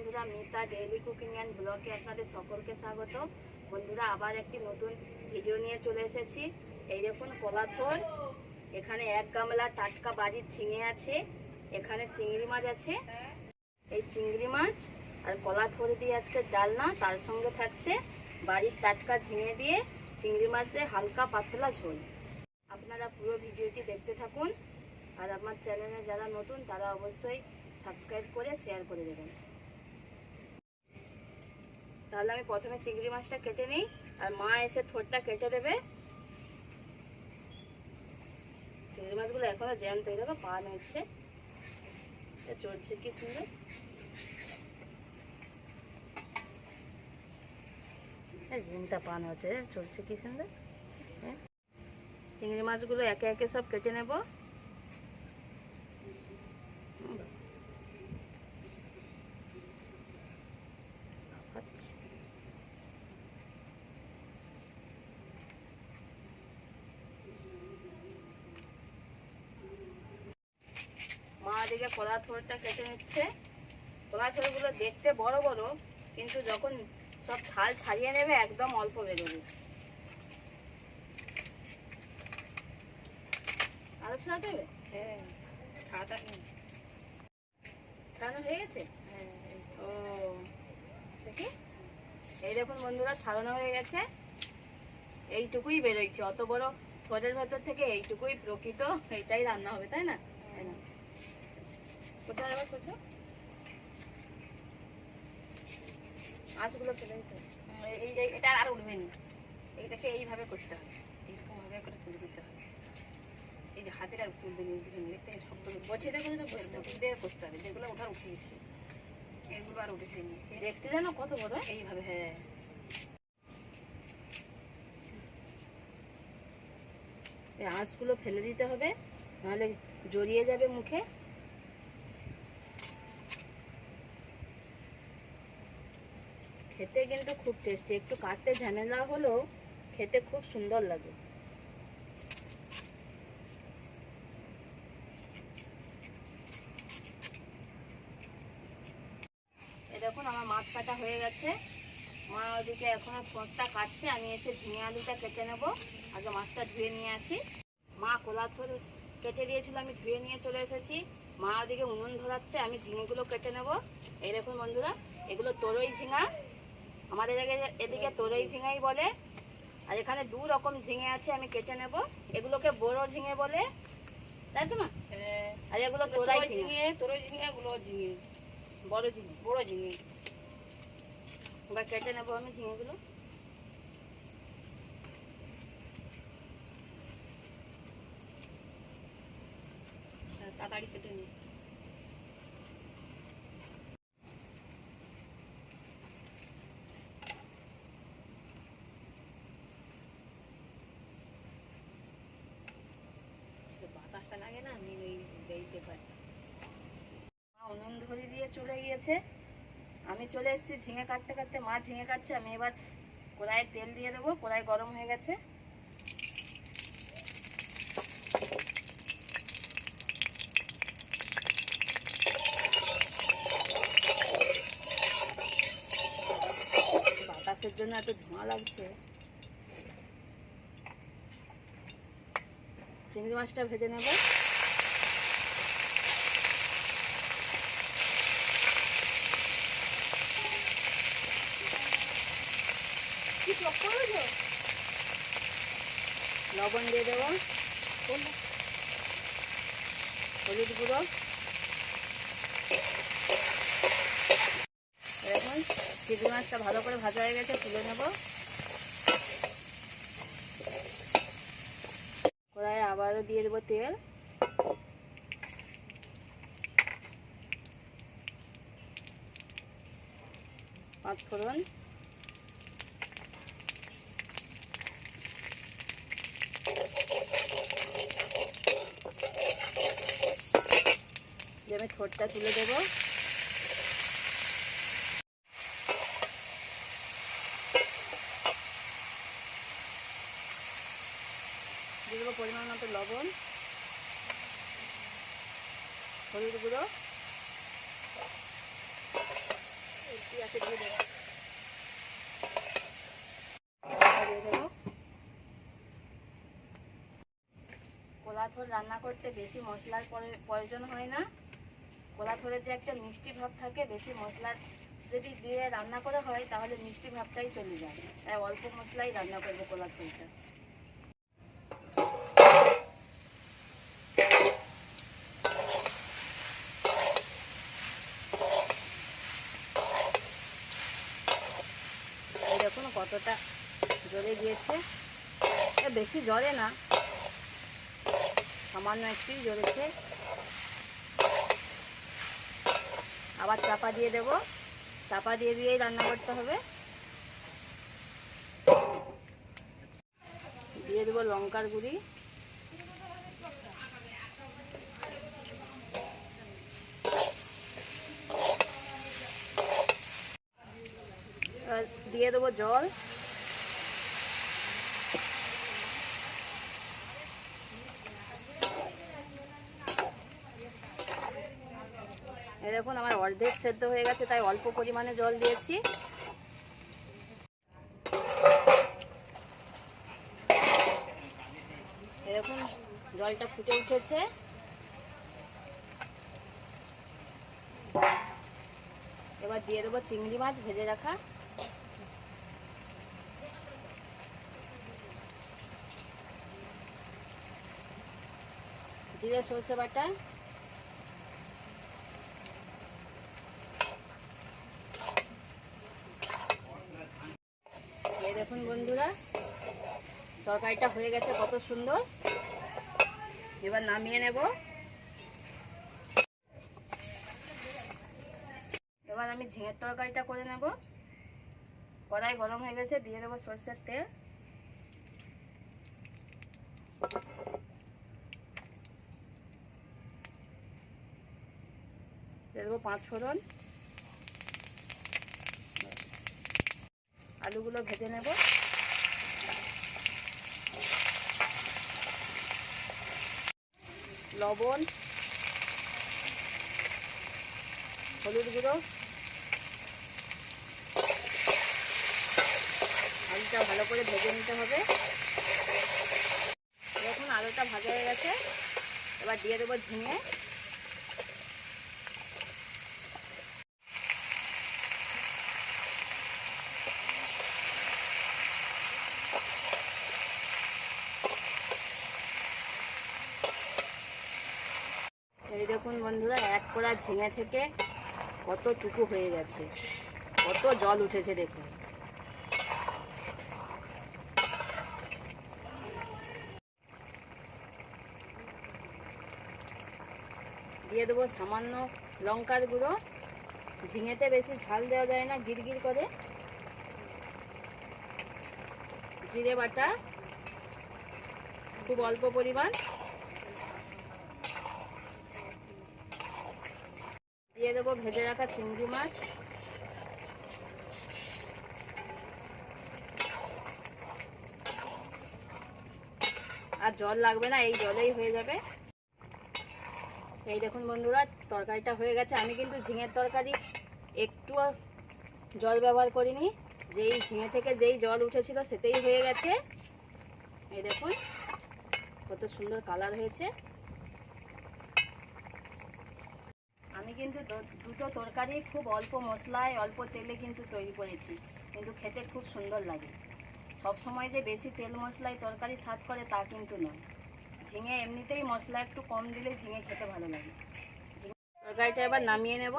বন্ধুরা, Mita, daily cooking and ব্লগে আপনাদের সকলকে স্বাগত। বন্ধুরা, আবার একটি নতুন ভিডিও নিয়ে চলে এসেছি। এই দেখুন, কলাথর। এখানে এক গামলা টাটকা বাড়ির ঝিঙে আছে। এখানে চিংড়ি মাছ আছে। এই চিংড়ি মাছ আর কলাথর দিয়ে আজকে ডালনা, তার সঙ্গে থাকছে বাড়ির টাটকা ঝিঙে দিয়ে চিংড়ি মাছ দিয়ে হালকা পাতলা ঝোল। আপনারা পুরো ভিডিওটি দেখতে থাকুন। আর আমার চ্যানেলে যারা নতুন, তারা অবশ্যই সাবস্ক্রাইব করে শেয়ার করে দেবেন। তাহলে আমি প্রথমে চিংড়ি মাছটা কেটে নিই, আর মা এসে থোরটা কেটে দেবে। চিংড়ি মাছগুলো এখনও জ্যান্ত হয়ে দেখো পা নড়ছে। এটা চলছে কি সুন্দর। ঝিমটা পান হচ্ছে চলছে কি সুন্দর। হ্যাঁ। চিংড়ি মাছগুলো একে একে সব কেটে নেব আচ্ছা মা দিকে কলা থোরটা কেটে নিচ্ছে। কলা থোরগুলো দেখতে বড় বড় কিন্তু যখন সব ছাল ছাড়িয়ে নেবে একদম অল্প বেরোবে আরও হবে? হ্যাঁ নেই ছাড়ানো হয়ে গেছে? হ্যাঁ ও দেখি। এই দেখুন বন্ধুরা ছাড়ানো হয়ে গেছে। এইটুকুই বেরোইছে। অত বড় থরের ভেতর থেকে এইটুকুই প্রকৃত এটাই রান্না হবে তাই না? আবার কোথাও ফেলে দিতে। এই এটা আর উঠবে না। এইটাকে এইভাবে করতে হবে। এইরকম ভাবে করে তুলে দিতে হবে। এই যে হাতের আর তুলবে না এইদিকে দেখো দিয়ে করতে হবে। যেগুলো ওঠার উঠিয়েছি এগুলো আর দেখতে জানো কত বড়। এইভাবে হ্যাঁ। এই আঁশগুলো ফেলে দিতে হবে। নাহলে জড়িয়ে যাবে মুখে। খেতে কিন্তু খুব টেস্টি একটু কাটতে ঝামেলা হলেও খেতে খুব সুন্দর লাগে। দেখুন, আমার মাছ কাটা হয়ে গেছে। মা ওদিকে এখনও ঠোঁটটা কাটছে। আমি এসে ঝিঙে আলুটা কেটে নেব। আগে মাছটা ধুয়ে নিয়ে আসি। মা কোলা থর কেটে দিয়েছিল, আমি ধুয়ে নিয়ে চলে এসেছি। মা ওদিকে উনুন ধরাচ্ছে, আমি ঝিঙেগুলো কেটে নেব। এই দেখুন বন্ধুরা, এগুলো তোরই ঝিঙা। আমাদের এদিকে- এদিকে তোরই ঝিঙাই বলে আর এখানে দু রকম ঝিঙে আছে আমি কেটে নেব। এগুলোকে বড় ঝিঙে বলে তাই তো মা? হ্যাঁ। আর এগুলো তোরাই ঝিঙে। তোরই ঝিঙে গুলো ঝিঙে। বড় ঝিঙে বড় ঝিঙে। এবার কেটে নেব আমি ঝিঙেগুলো। হ্যাঁ, তাড়াতাড়ি কেটে নি বাতাসটা লাগে না আমি ওই বেরিতে পারি মা উনুন ধরে দিয়ে চলে গিয়েছে। আমি চলে এসেছি, ঝিঙে কাটতে কাটতে মা ঝিঙে কাটছে, আমি এবার কড়াইয়ে তেল দিয়ে দেবো, কড়াই গরম হয়ে গেছে। বাতাসের জন্য এত ধোঁয়া লাগছে। চিংড়ি মাছটা ভেজে নেব কি চক করেছ লবণ দিয়ে দেবো। হলুদ গুঁড়ো। এখন চিংড়ি মাছটা ভালো করে ভাজা হয়ে গেছে, তুলে নেব। কড়াইয়ে আবারও দিয়ে দেবো তেল। পাঁচ ফোড়ন। আমি ঠোঁটটা তুলে দেবো। দিয়ে দেবো পরিমাণ মতো লবণ, হলুদ গুঁড়ো আছে দিয়ে দেবো। দিয়ে দেবো। কোলাথোর রান্না করতে বেশি মশলার প্রয়োজন হয় না। কোলাথোরের যে একটা মিষ্টি ভাব থাকে, বেশি মশলার যদি দিয়ে রান্না করা হয়, তাহলে মিষ্টি ভাবটাই চলে যায়। তাই অল্প মশলাই রান্না করব কোলাথোরটা এই দেখুন কতটা জ্বলে গিয়েছে। বেশি জ্বলে না, সামান্য একটুই জ্বলেছে। আবার চাপা দিয়ে দেব। চাপা দিয়ে দিয়েই রান্না করতে হবে। দিয়ে দেবো লঙ্কার গুঁড়ি। দিয়ে দেবো জল। দেখুন, আমার অর্ধেক সেদ্ধ হয়ে গেছে, তাই অল্প পরিমাণে জল দিয়েছি। দেখুন, জলটা ফুটে উঠেছে। এবার দিয়ে দেবো চিংড়ি মাছ ভেজে রাখা। জিরে সরষে বাটা। দেখুন বন্ধুরা, তরকারিটা হয়ে গেছে কত সুন্দর। এবার নামিয়ে নেব। এবার আমি ঝিঙের তরকারিটা করে নেব। কড়াই গরম হয়ে গেছে, দিয়ে দেবো সর্ষের তেল। দিয়ে দেবো পাঁচ ফোড়ন। আলুগুলো ভেজে নেব। লবণ, হলুদ গুঁড়ো, আলুটা ভালো করে ভেজে নিতে হবে। দেখুন, আলুটা ভাজা হয়ে গেছে। এবার দিয়ে দেবো ঝিঙে এই দেখুন বন্ধুরা এক কোড়া ঝিঙে থেকে কতটুকু হয়ে গেছে। কত জল উঠেছে দেখুন। দিয়ে দেবো সামান্য লঙ্কার গুঁড়ো। ঝিঙেতে বেশি ঝাল দেওয়া যায় না, গিরগির করে। জিরে বাটা, খুব অল্প পরিমাণ। দেবো, ভেজে রাখা চিংড়ি মাছ। আর জল লাগবে না, এই জলেই হয়ে যাবে। এই দেখুন বন্ধুরা, তরকারিটা হয়ে গেছে। আমি কিন্তু ঝিঙের তরকারি একটুও জল ব্যবহার করিনি। যেই ঝিঙে থেকে যেই জল উঠেছিল সেটাই হয়ে গেছে। এই দেখুন, কত সুন্দর কালার হয়েছে আমি কিন্তু দুটো তরকারি খুব অল্প মশলায়, অল্প তেলে কিন্তু তৈরি করেছি। কিন্তু খেতে খুব সুন্দর লাগে। সব সময় যে বেশি তেল মশলায় তরকারি স্বাদ করে তা কিন্তু নয় ঝিঙে এমনিতেই মশলা একটু কম দিলে ঝিঙে খেতে ভালো লাগে। তরকারিটা এবার নামিয়ে নেব।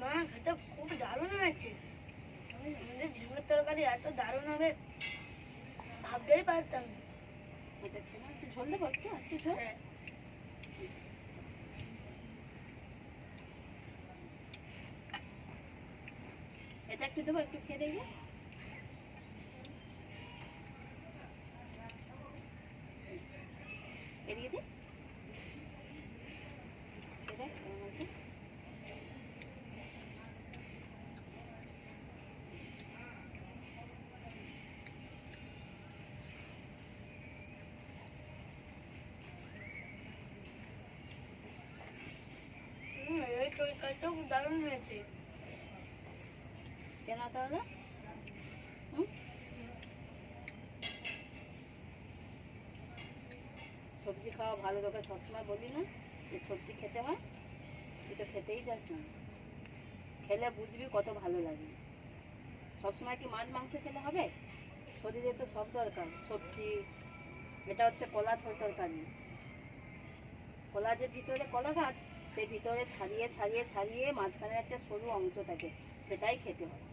মা খেতে খুব দারুণ হয়েছে। আমাদের ঝিঙের তরকারি এত দারুণ হবে ভাবতেই পারতাম আচ্ছা খেয়ে নাও, একটু ঝোল দেবো একটু একটু ঝোল? হ্যাঁ। এটা একটু দেবো একটু খেয়ে দেখব এদিকে দে এই দেখ, কেমন আছে? হুম দারুণ হয়েছে। তাহলে? সবজি খাওয়া ভালো, তোকে সবসময় বলি না যে সবজি খেতে হয়, তুই তো খেতেই চাস না। খেলে বুঝবি কত ভালো লাগে। সবসময় কি মাছ, মাংস খেলে হবে? শরীরে তো সব দরকার, সবজি, এটা হচ্ছে কলা তরকারি। কলা যে ভিতরে কলা গাছ সেই ভিতরে ছাড়িয়ে ছাড়িয়ে ছাড়িয়ে মাঝখানে একটা সরু অংশ থাকে সেটাই খেতে হয়।